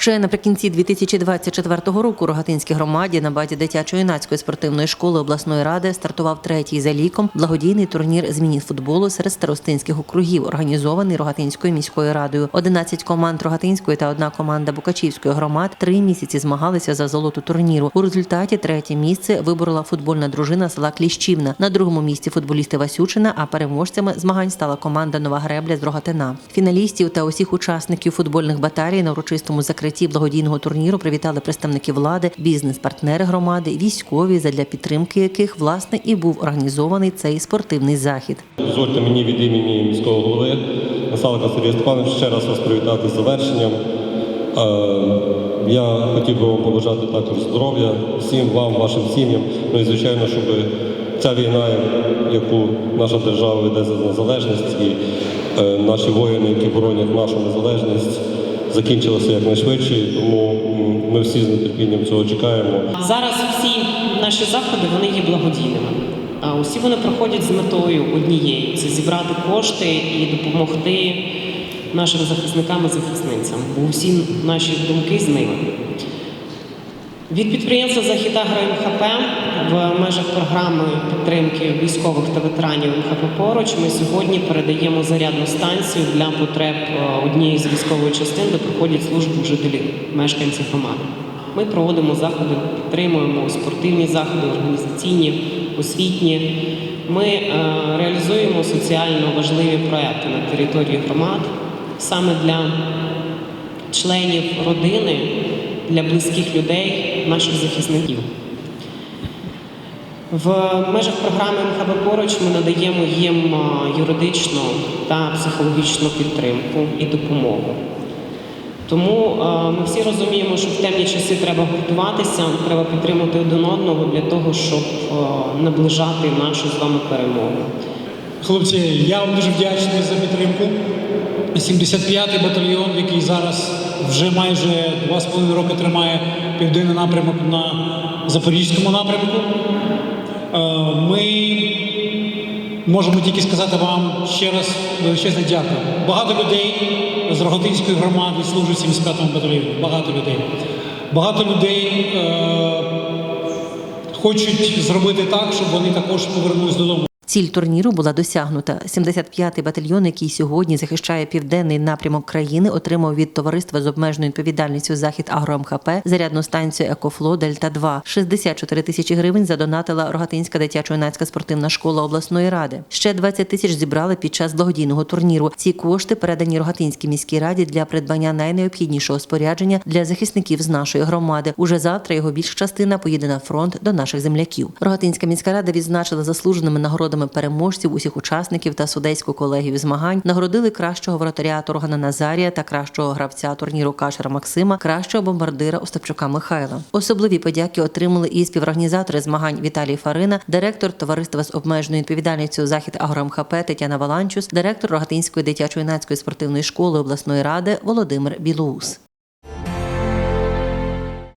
Ще наприкінці 2024 року Рогатинській громаді на базі дитячо-юнацької спортивної школи обласної ради стартував третій за ліком благодійний турнір з міні-футболу серед старостинських округів, організований Рогатинською міською радою. 11 команд Рогатинської та одна команда Букачівської громад три місяці змагалися за золоту турніру. У результаті третє місце виборола футбольна дружина села Кліщівна. На другому місці футболісти Васючина, а переможцями змагань стала команда Нова Гребля з Рогатина. Фіналістів та усіх учасників футбольних баталій на урочистому закритті благодійного турніру привітали представники влади, бізнес-партнери громади, військові, задля підтримки яких власне і був організований цей спортивний захід. Дозвольте мені від імені міського голови Насалика Сергія Степановича ще раз вас привітати з завершенням. Е, Я хотів би вам побажати також здоров'я всім вам, вашим сім'ям. Ну і звичайно, щоб ця війна, яку наша держава веде за незалежність, і е, наші воїни, які боронять нашу незалежність, закінчилася якнайшвидше. Тому ми всі з нетерпінням цього чекаємо. Зараз всі наші заходи вони є благодійними. А усі вони проходять з метою однією це зібрати кошти і допомогти нашим захисникам і захисницям, бо всі наші думки з ними. Від підприємства Західагро МХП в межах програми підтримки військових та ветеранів МХП поруч ми сьогодні передаємо зарядну станцію для потреб е, однієї з військової частин, де проходять службу жителі, мешканці громади. Ми проводимо заходи, підтримуємо спортивні заходи, організаційні, освітні. Ми е, реалізуємо соціально важливі проекти на території громад саме для членів родини, для близьких людей, наших захисників. В межах програми МХБ поруч ми надаємо їм юридичну та психологічну підтримку і допомогу. Тому ми всі розуміємо, що в темні часи треба гуртуватися, треба підтримати один одного для того, щоб наближати нашу з вами перемогу. Хлопці, я вам дуже вдячний за підтримку. 75-й батальйон, який зараз вже майже два з половиною роки тримає південний напрямок на Запорізькому напрямку. Е, Ми можемо тільки сказати вам ще раз величезне дякую. Багато людей з Рогатинської громади служать в 75-му батальйоні. Багато людей. Багато людей е, хочуть зробити так, щоб вони також повернулись додому. Ціль турніру була досягнута. 75-й батальйон, який сьогодні захищає південний напрямок країни, отримав від товариства з обмеженою відповідальністю Захід Агро МХП зарядну станцію Екофло Дельта 2 64 тисячі гривень задонатила Рогатинська дитячо-юнацька спортивна школа обласної ради. Ще 20 тисяч зібрали під час благодійного турніру. Ці кошти передані Рогатинській міській раді для придбання найнеобхіднішого спорядження для захисників з нашої громади. Уже завтра його більша частина поїде на фронт до наших земляків. Рогатинська міська рада відзначила заслуженими нагородами переможців усіх учасників та судейську колегію змагань. Нагородили кращого вратаря Торгана Назарія та кращого гравця турніру Кашера Максима, кращого бомбардира Остапчука Михайла. Особливі подяки отримали і співорганізатори змагань Віталій Фарина, директор товариства з обмеженою відповідальністю Захід Агромхп Тетяна Валанчус, директор Рогатинської дитячо-юнацької спортивної школи обласної ради Володимир Білоус.